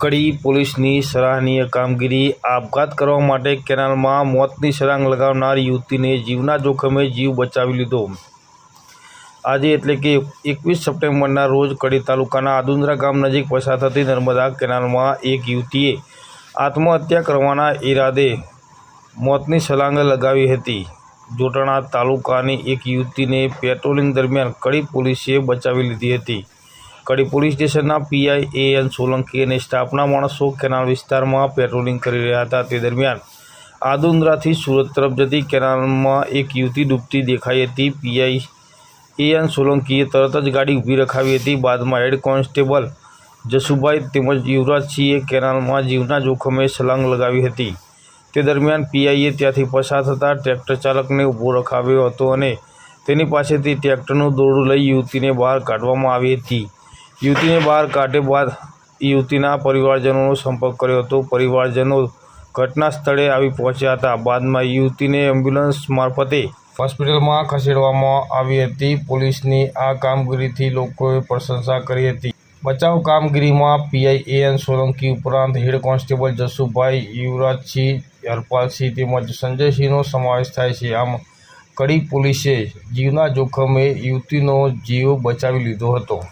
કડી પોલીસની સરાહનીય કામગીરી આપઘાત કરવા માટે કેનાલમાં મોતની સરાંગ લગાવનાર યુવતીને જીવના જોખમે જીવ બચાવી લીધો. આજે એટલે કે એકવીસ સપ્ટેમ્બરના રોજ કડી તાલુકાના આદુંદ્રા ગામ નજીક પસાર થતી નર્મદા કેનાલમાં એક યુવતીએ આત્મહત્યા કરવાના ઈરાદે મોતની સલાંગ લગાવી હતી. જોટાણા તાલુકાની એક યુવતીને પેટ્રોલિંગ દરમિયાન કડી પોલીસે બચાવી લીધી હતી. કડી પોલીસ સ્ટેશનના પીઆઈ એ એન સોલંકી અને સ્ટાફના માણસો કેનાલ વિસ્તારમાં પેટ્રોલિંગ કરી રહ્યા હતા. તે દરમિયાન આદુંદ્રાથી સુરત તરફ જતી કેનાલમાં એક યુવતી ડૂબતી દેખાઈ હતી. પીઆઈ એ એન સોલંકીએ તરત જ ગાડી ઊભી રખાવી હતી. બાદમાં હેડ કોન્સ્ટેબલ જસુભાઈ તેમજ યુવરાજસિંહે કેનાલમાં જીવના જોખમે છલાંગ લગાવી હતી. તે દરમિયાન પીઆઈએ ત્યાંથી પસાર થતાં ટ્રેક્ટર ચાલકને ઊભો રખાવ્યો હતો અને તેની પાસેથી ટ્રેક્ટરનું દોરડું લઈ યુવતીને બહાર કાઢવામાં આવી હતી. યુવતીને બહાર કાઢ્યા બાદ યુવતીના પરિવારજનોનો સંપર્ક કર્યો હતો. પરિવારજનો ઘટના સ્થળે આવી પહોંચ્યા હતા. બાદમાં યુવતીને એમ્બ્યુલન્સ મારફતે હોસ્પિટલમાં ખસેડવામાં આવી હતી. પોલીસની આ કામગીરીથી લોકોએ પ્રશંસા કરી હતી. બચાવ કામગીરીમાં પીઆઈ એન સોલંકી ઉપરાંત હેડ કોન્સ્ટેબલ જસુભાઈ યુવરાજસિંહ, હરપાલસિંહ તેમજ સંજયસિંહનો સમાવેશ થાય છે. આમ કડી પોલીસે જીવના જોખમે યુવતીનો જીવ બચાવી લીધો હતો.